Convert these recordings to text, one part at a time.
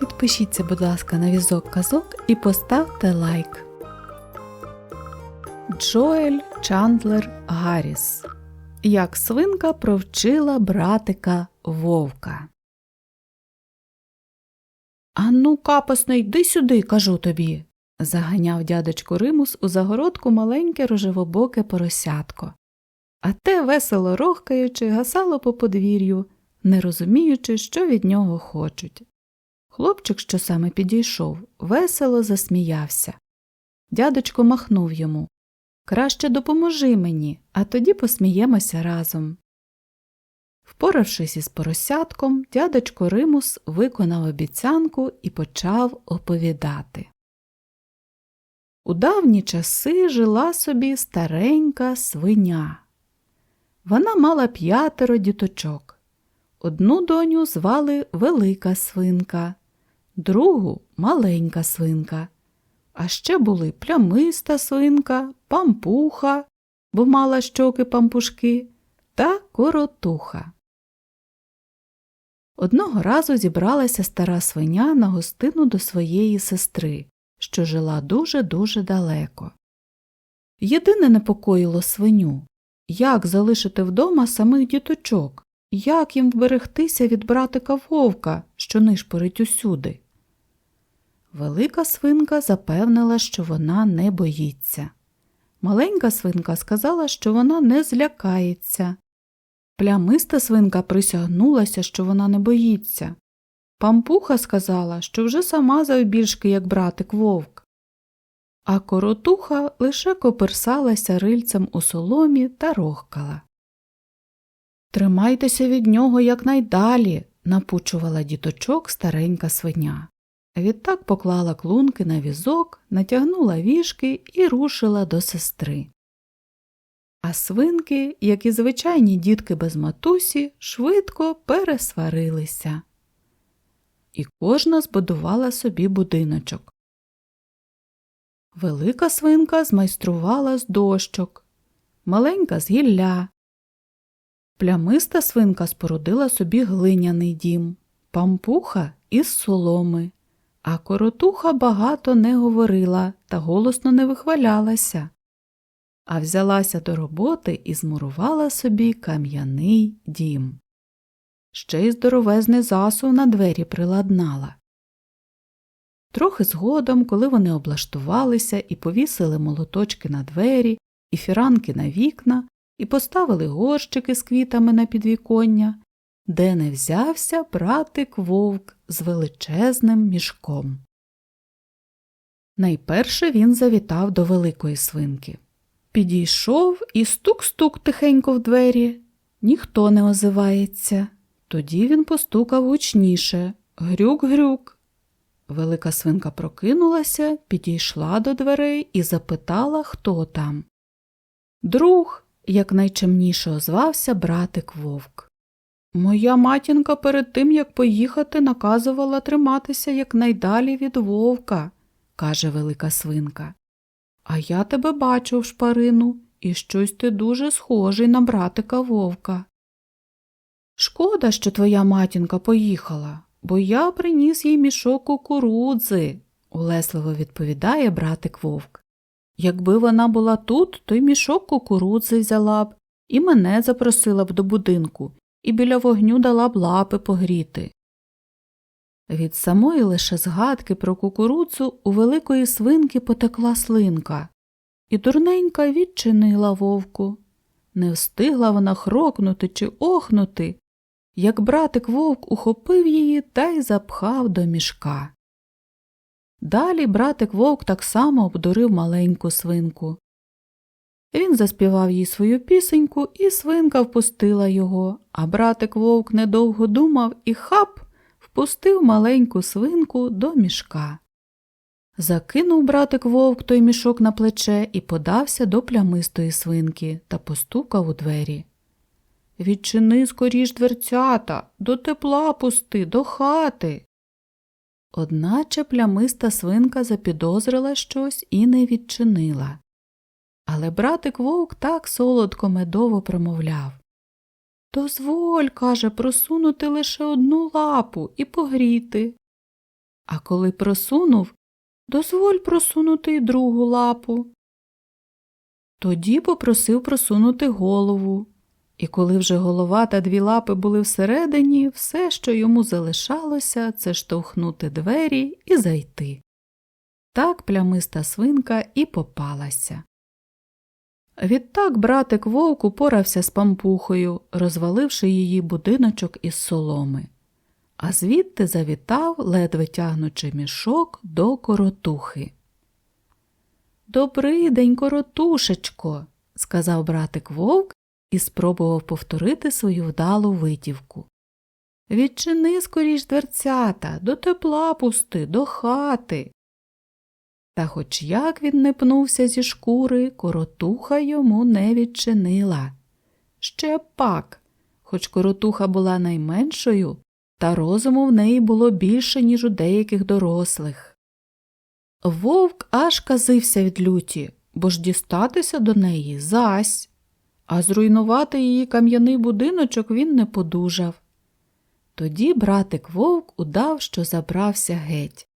Підпишіться, будь ласка, на візок казок і поставте лайк. Джоель Чандлер Гарріс. Як свинка провчила братика вовка. Ану, капосно, йди сюди, кажу тобі. заганяв дядечко Римус у загородку маленьке рожевобоке поросятко. А те, весело рохкаючи, гасало по подвір'ю, не розуміючи, що від нього хочуть. Хлопчик, що саме підійшов, весело засміявся. Дядечко махнув йому Краще допоможи мені, а тоді посміємося разом. Впоравшись із поросятком, дядечко Римус виконав обіцянку і почав оповідати. У давні часи жила собі старенька свиня. Вона мала п'ятеро діточок. Одну доню звали Велика свинка, другу маленька свинка. А ще були плямиста свинка, пампуха, бо мала щоки пампушки, та коротуха. Одного разу зібралася стара свиня на гостину до своєї сестри, що жила дуже-дуже далеко. Єдине непокоїло свиню як залишити вдома самих діточок, як їм вберегтися від братика вовка, що нишпорить усюди. Велика свинка запевнила, що вона не боїться. Маленька свинка сказала, що вона не злякається. Плямиста свинка присягнулася, що вона не боїться. Пампуха сказала, що вже сама завбільшки, як братик вовк. А коротуха лише коперсалася рильцем у соломі та рохкала. Тримайтеся від нього якнайдалі, напучувала діточок старенька свиня. Відтак поклала клунки на візок, натягнула віжки і рушила до сестри. А свинки, як і звичайні дітки без матусі, швидко пересварилися. І кожна збудувала собі будиночок. Велика свинка змайструвала з дощок, маленька з гілля. Плямиста свинка спорудила собі глиняний дім, пампуха із соломи. А коротуха багато не говорила та голосно не вихвалялася, а взялася до роботи і змурувала собі кам'яний дім. Ще й здоровезний засув на двері приладнала. Трохи згодом, коли вони облаштувалися і повісили молоточки на двері, і фіранки на вікна, і поставили горщики з квітами на підвіконня, де не взявся братик вовк з величезним мішком. Найперше він завітав до великої свинки. Підійшов і стук-стук тихенько в двері. Ніхто не озивається. Тоді він постукав гучніше Грюк-грюк. Велика свинка прокинулася, підійшла до дверей і запитала, хто там. Друг, якнайчемніше озвався братик вовк. Моя матінка перед тим, як поїхати, наказувала триматися якнайдалі від вовка, каже велика свинка. А я тебе бачу в шпарину, і щось ти дуже схожий на братика вовка. Шкода, що твоя матінка поїхала, бо я приніс їй мішок кукурудзи, улесливо відповідає братик вовк. Якби вона була тут, то й мішок кукурудзи взяла б і мене запросила б до будинку і біля вогню дала б лапи погріти. Від самої лише згадки про кукурудзу у великої свинки потекла слинка, і дурненька відчинила вовку. Не встигла вона хрокнути чи охнути, як братик вовк ухопив її та й запхав до мішка. Далі братик вовк так само обдурив маленьку свинку. Він заспівав їй свою пісеньку, і свинка впустила його, а братик вовк недовго думав і хап впустив маленьку свинку до мішка. Закинув братик вовк той мішок на плече і подався до плямистої свинки та постукав у двері. Відчини скоріш дверцята, до тепла пусти, до хати. Одначе плямиста свинка запідозрила щось і не відчинила. Але братик вовк так солодко медово промовляв Дозволь, каже, просунути лише одну лапу і погріти. а коли просунув, дозволь просунути й другу лапу. Тоді попросив просунути голову, і коли вже голова та дві лапи були всередині, все, що йому залишалося, це штовхнути двері і зайти. Так плямиста свинка і попалася. Відтак братик вовк упорався з пампухою, розваливши її будиночок із соломи, а звідти завітав, ледве тягнучи мішок до коротухи. Добрий день, коротушечко, сказав братик вовк і спробував повторити свою вдалу витівку. Відчини скоріш дверцята, до тепла пусти, до хати. Та хоч як він не пнувся зі шкури, коротуха йому не відчинила. Ще пак, хоч коротуха була найменшою, та розуму в неї було більше, ніж у деяких дорослих. Вовк аж казився від люті, бо ж дістатися до неї зась, а зруйнувати її кам'яний будиночок він не подужав. Тоді братик вовк удав, що забрався геть,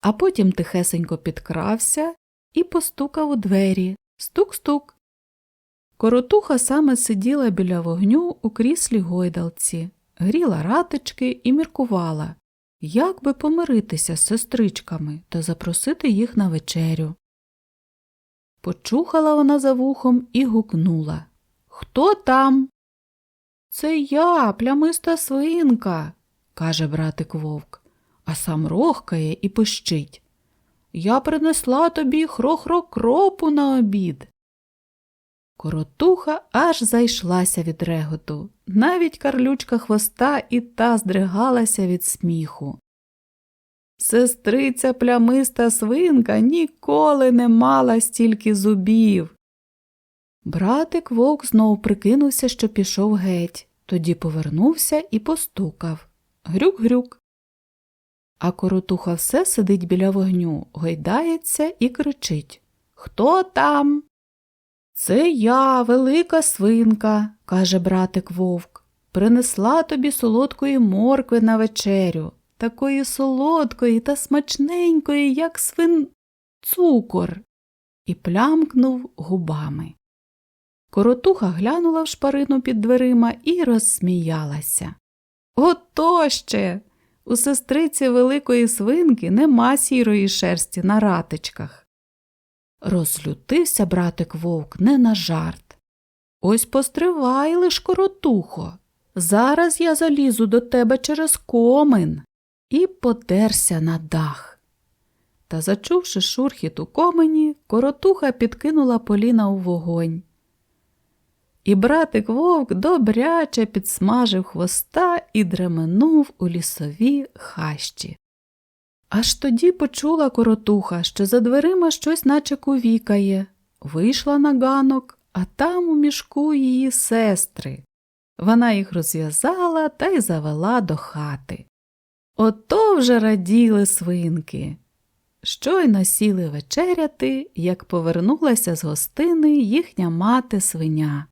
а потім тихесенько підкрався і постукав у двері стук-стук. Коротуха саме сиділа біля вогню у кріслі гойдалці, гріла ратички і міркувала, як би помиритися з сестричками та запросити їх на вечерю. Почухала вона за вухом і гукнула Хто там? Це я, плямиста свинка, каже братик вовк, а сам рохкає і пищить. Я принесла тобі хрохро кропу на обід. Коротуха аж зайшлася від реготу, навіть карлючка хвоста і та здригалася від сміху. Сестриця плямиста свинка ніколи не мала стільки зубів. Братик вовк знов прикинувся, що пішов геть, тоді повернувся і постукав. Грюк-грюк. А коротуха все сидить біля вогню, гойдається і кричить Хто там? Це я, велика свинка, каже братик вовк. Принесла тобі солодкої моркви на вечерю, такої солодкої та смачненької, як свин цукор, і плямкнув губами. Коротуха глянула в шпарину під дверима і розсміялася. Ото ще! У сестриці великої свинки нема сірої шерсті на ратичках. Розлютився братик вовк не на жарт. Ось постривай лиш коротухо. Зараз я залізу до тебе через комин і подерся на дах. Та, зачувши шурхіт у комені, коротуха підкинула поліна у вогонь. І братик вовк добряче підсмажив хвоста і дременув у лісові хащі. Аж тоді почула коротуха, що за дверима щось наче кувікає. Вийшла на ганок, а там у мішку її сестри. Вона їх розв'язала та й завела до хати. Ото вже раділи свинки. Щойно сіли вечеряти, як повернулася з гостини їхня мати свиня.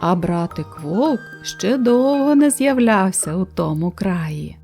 А братик вовк ще довго не з'являвся у тому краї.